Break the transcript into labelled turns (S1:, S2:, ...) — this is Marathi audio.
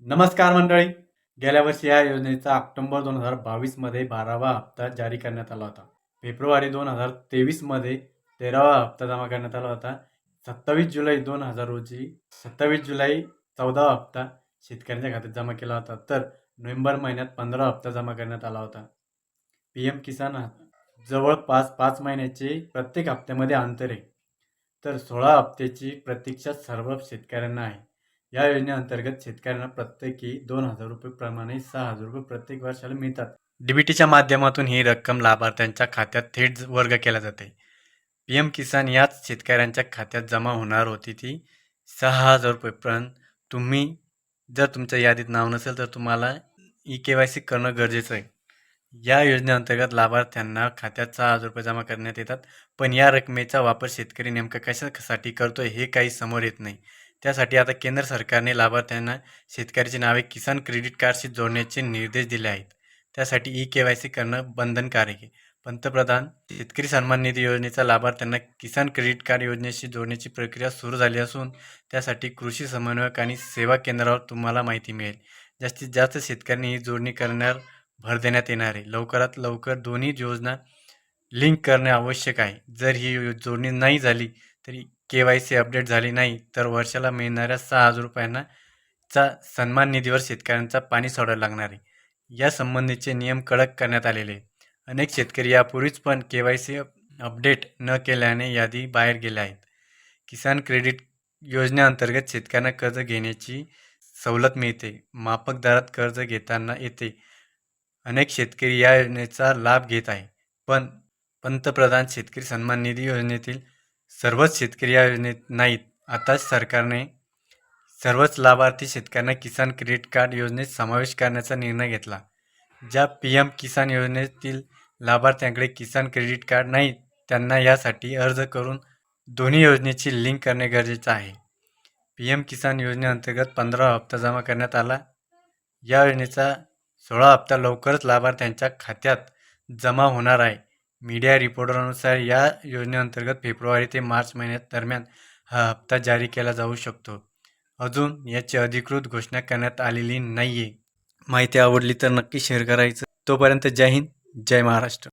S1: नमस्कार मंडळी. गेल्या वर्षी या योजनेचा ऑक्टोबर दोन हजार बावीसमध्ये बारावा हप्ता जारी करण्यात आला होता. फेब्रुवारी दोन हजार तेवीसमध्ये तेरावा हप्ता जमा करण्यात आला होता. सत्तावीस जुलै दोन हजार रोजी सत्तावीस जुलै चौदावा हप्ता शेतकऱ्यांच्या खात्यात जमा केला होता. तर नोव्हेंबर महिन्यात पंधरा हप्ता जमा करण्यात आला होता. पी एम किसान हा- जवळपास पाच महिन्याचे प्रत्येक हप्त्यामध्ये अंतर आहे. तर सोळा हप्त्याची प्रतीक्षा सर्व शेतकऱ्यांना आहे. या योजनेअंतर्गत शेतकऱ्यांना प्रत्येकी दोन हजार रुपये प्रमाणे सहा हजार रुपये प्रत्येक वर्षाला मिळतात. डीबीटीच्या माध्यमातून ही रक्कम लाभार्थ्यांच्या खात्यात थेट वर्ग केल्या जाते. पी एम किसान याच शेतकऱ्यांच्या खात्यात जमा होणार होती ती सहा हजार रुपये. पण तुम्ही जर तुमच्या यादीत नाव नसेल तर तुम्हाला ई के वाय सी करणं गरजेचं आहे. या योजनेअंतर्गत लाभार्थ्यांना खात्यात सहा हजार रुपये जमा करण्यात येतात. पण या रकमेचा वापर शेतकरी नेमका कशासाठी करतोय हे काही समोर येत नाही. त्यासाठी आता केंद्र सरकारने लाभार्थ्यांना शेतकऱ्याची नावे किसान क्रेडिट कार्डशी जोडण्याचे निर्देश दिले आहेत. त्यासाठी ई के वाय सी करणं बंधनकारक आहे. पंतप्रधान शेतकरी सन्मान निधी योजनेचा लाभार्थ्यांना किसान क्रेडिट कार्ड योजनेशी जोडण्याची प्रक्रिया सुरू झाली असून त्यासाठी कृषी समन्वयक आणि सेवा केंद्रावर तुम्हाला माहिती मिळेल. जास्तीत जास्त शेतकऱ्यांनी ही जोडणी करण्यावर भर देण्यात येणार आहे. लवकरात लवकर दोन्ही योजना लिंक करणे आवश्यक आहे. जर ही जोडणी नाही झाली तरी के वाय सी अपडेट झाली नाही तर वर्षाला मिळणाऱ्या सहा हजार रुपयांना चा सन्मान निधीवर शेतकऱ्यांचा पाणी सोडायला लागणार आहे. या संबंधीचे नियम कडक करण्यात आलेले अनेक शेतकरी यापूर्वीच पण के वाय सी अपडेट न केल्याने यादी बाहेर गेल्या आहेत. किसान क्रेडिट योजनेअंतर्गत शेतकऱ्यांना कर्ज घेण्याची सवलत मिळते. माफक दरात कर्ज घेताना येते. अनेक शेतकरी या योजनेचा लाभ घेत आहे पण पंतप्रधान शेतकरी सन्मान निधी योजनेतील सर्वच शेतकरी या योजनेत नाहीत. आताच सरकारने सर्वच लाभार्थी शेतकऱ्यांना किसान क्रेडिट कार्ड योजनेत समावेश करण्याचा निर्णय घेतला. ज्या पी एम किसान योजनेतील लाभार्थ्यांकडे किसान क्रेडिट कार्ड नाही त्यांना यासाठी अर्ज करून दोन्ही योजनेची लिंक करणे गरजेचं आहे. पी एम किसान योजनेअंतर्गत पंधरा हप्ता जमा करण्यात आला. या योजनेचा सोळा हप्ता लवकरच लाभार्थ्यांच्या खात्यात जमा होणार आहे. मीडिया रिपोर्टरनुसार या योजनेअंतर्गत फेब्रुवारी ते मार्च महिन्यात दरम्यान हा हप्ता जारी केला जाऊ शकतो. अजून याची अधिकृत घोषणा करण्यात आलेली नाही आहे माहिती आवडली तर नक्की शेअर करायचं. तोपर्यंत जय हिंद जय महाराष्ट्र.